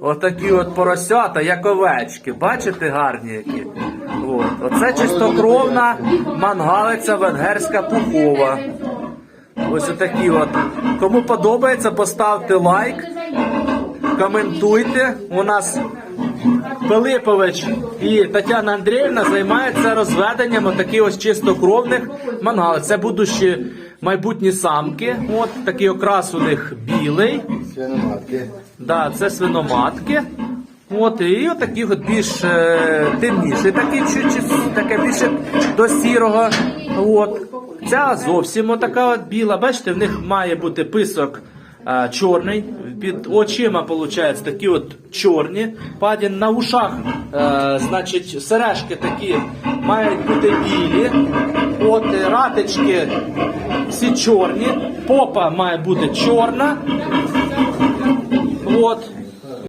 Отакі от поросята, як овечки. Бачите, гарні які? От. Оце чистокровна мангалиця венгерська пухова. Ось отакі от. Кому подобається, поставте лайк, коментуйте. У нас Пилипович і Тетяна Андріївна займаються розведенням отаких ось чистокровних мангалиць. Це будущі майбутні самки. От такий окрас у них білий. Свиноматки. Да, це свиноматки. От, і отакі от більш е, темніші, такі чуть таке більше до сірого. От. Ця зовсім отака от біла. Бачите, в них має бути писок е, чорний. Під очима, виходить, такі от чорні. Падін на ушах, е, значить, сережки такі мають бути білі. От ратички всі чорні. Попа має бути чорна. От.